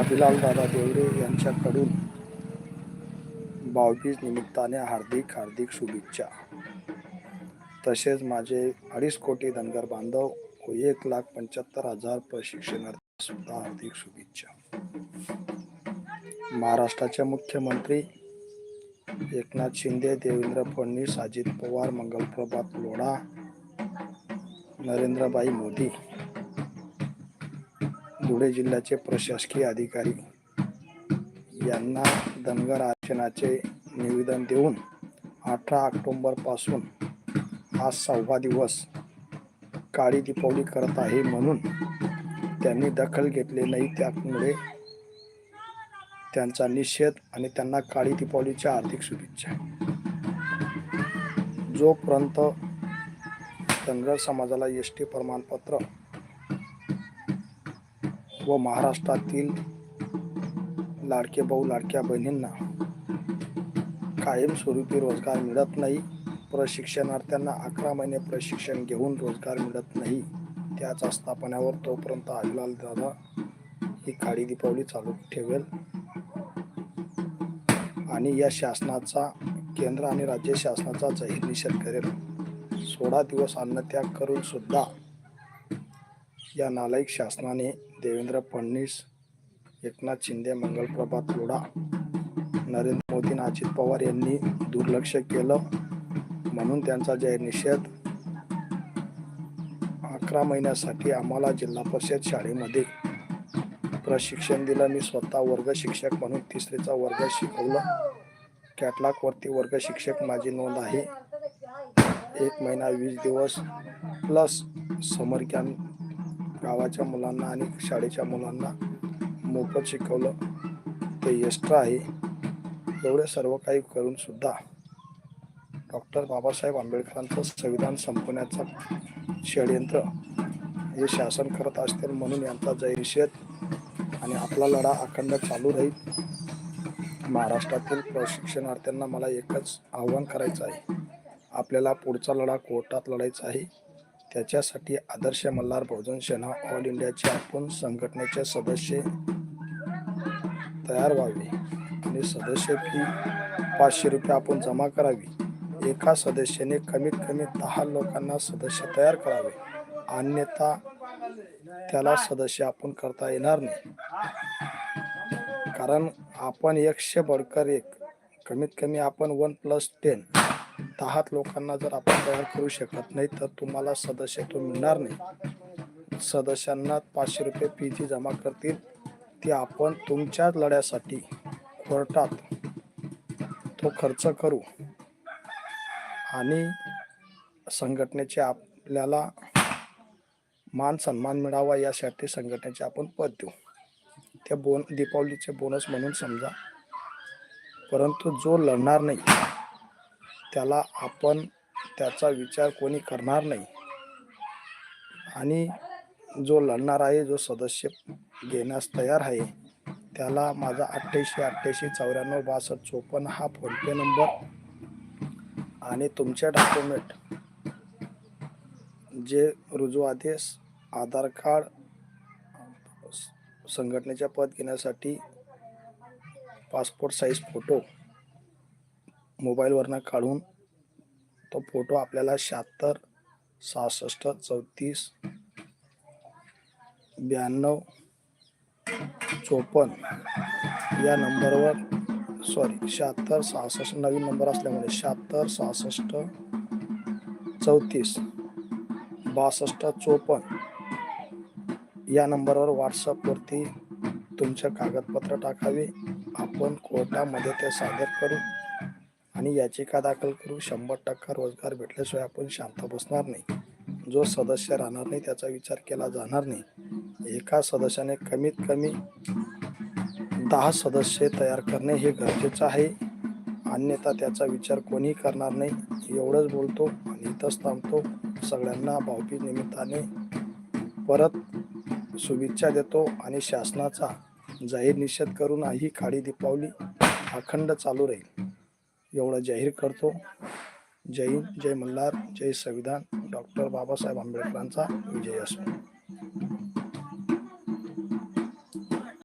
अभिलाल दादा देवरे यांच्याकडून भाऊबीज निमित्ताने हार्दिक हार्दिक शुभेच्छा. तसेच माझे अडीच कोटी धनगर बांधव व एक लाख पंच्याहत्तर हजार प्रशिक्षणार्थी सुद्धा हार्दिक शुभेच्छा. महाराष्ट्राचे मुख्यमंत्री एकनाथ शिंदे देवेंद्र फडणवीस अजित पवार मंगलप्रभात लोढा नरेंद्रबाई मोदी धुळे जिल्ह्याचे प्रशासकीय अधिकारी यांना धनगर आरक्षणाचे निवेदन देऊन अठरा ऑक्टोंबरपासून आज सहावा दिवस काळी दीपावली करत आहे म्हणून त्यांनी दखल घेतली नाही. त्यामुळे त्यांचा निषेध आणि त्यांना काळी दीपावलीच्या आर्थिक शुभेच्छा. जोपर्यंत धनगर समाजाला एस टी प्रमाणपत्र व महाराष्ट्रातील लाडके भाऊ लाडक्या बहिणींना कायमस्वरूपी रोजगार मिळत नाही. प्रशिक्षणार्थ्यांना अकरा महिने प्रशिक्षण घेऊन रोजगार मिळत नाही. त्याच आस्थापनावर तोपर्यंत आजलाल दादा ही काळी दीपावली चालू ठेवेल. आणि या शासनाचा केंद्र आणि राज्य शासनाचा जाहीर निषेध करेल. सोळा दिवस अन्नत्याग करून सुद्धा या नालायक शासनाने देवेंद्र फडणवीस एकनाथ शिंदे मंगलप्रभात लोढा नरेंद्र मोदी अजित पवार यांनी दुर्लक्ष केलं म्हणून त्यांचा जाहीर निषेध. अकरा महिन्यासाठी आम्हाला जिल्हा परिषद शाळेमध्ये प्रशिक्षण दिलं. मी स्वतः वर्ग शिक्षक म्हणून तिसरीचा वर्ग शिकवलं. कॅटलॉगवरती वर्ग शिक्षक माझी नोंद आहे. एक महिना वीस दिवस प्लस समर कॅम्प गावाच्या मुलांना आणि शाळेच्या मुलांना मोफत शिकवलं. ते एक्स्ट्रा आहे. एवढे सर्व काही करून सुद्धा डॉक्टर बाबासाहेब आंबेडकरांचं संविधान संपवण्याचं षडयंत्र हे शासन करत असतील म्हणून यांचा जयशेत आणि आपला लढा अखंड चालू राहील. महाराष्ट्रातील प्रशिक्षणार्थ्यांना मला एकच आव्हान करायचं आहे. आपल्याला पुढचा लढा कोर्टात लढायचा आहे. त्याच्यासाठी आदर्श मल्हार बहुजन सेना ऑल इंडियाचे आपण संघटनेचे सदस्य तयार व्हावे. आणि सदस्य फी पाचशे रुपये आपण जमा करावी. एका सदस्याने कमीत कमी दहा लोकांना सदस्य तयार करावे. अन्यथा त्याला सदस्य आपण करता येणार नाही. कारण आपण एकशे बडकर एक. कमीत कमी आपण वन प्लस टेन. दहा लोकांना जर आपण तयार करू शकत नाही तर तुम्हाला सदस्यत्व मिळणार नाही. सदस्यांना पाचशे रुपये फी जी जमा करतील. ती आपण तुमच्याच लढ्यासाठी कोर्टात तो खर्च करू. आणि संघटनेचे आपल्याला मान सन्मान मिळावा यासाठी संघटनेचे आपण पद देऊ. त्या बोन दीपावलीचे बोनस म्हणून समजा. परंतु जो लढणार नाही त्याला आपण त्याचा विचार कोणी करणार नाही. आणि जो लढणार आहे जो सदस्य घेण्यास तयार आहे त्याला माझा अठ्ठ्याऐंशी अठ्ठ्याऐंशी चौऱ्याण्णव बासष्ट चोपन्न हा फोनपे नंबर आणि तुमचे डॉक्युमेंट जे रुजू आदेश आधार कार्ड संघटनेच्या पद घेण्यासाठी पासपोर्ट साईज फोटो मोबाईलवरनं काढून तो फोटो आपल्याला शहात्तर सहासष्ट चौतीस ब्याण्णव चोपन्न या नंबरवर सॉरी शहात्तर सहासष्ट नवीन नंबर असल्यामुळे शहात्तर सहासष्ट चौतीस बासष्ट चोपन्न या नंबरवर व्हॉट्सअपवरती तुमचे कागदपत्र टाकावे. आपण कोर्टामध्ये ते सादर करू. आणि याचिका दाखल करू शंभर टक्का रोजगार भेटल्याशिवाय आपण शांत बसणार नाही. जो सदस्य राहणार नाही त्याचा विचार केला जाणार नाही. एका सदस्याने कमीत कमी दहा सदस्य तयार करणे हे गरजेचं आहे. अन्यथा त्याचा विचार कोणी करणार नाही. एवढंच बोलतो आणि इथंच थांबतो. सगळ्यांना भाऊबीज निमित्ताने परत शुभेच्छा देतो आणि शासनाचा जाहीर निषेध करून ही काळी दीपावली अखंड चालू राहील. एवढं जाहीर करतो. जय हिंद जय मल्हार जय संविधान. डॉक्टर बाबासाहेब आंबेडकरांचा विजय असो.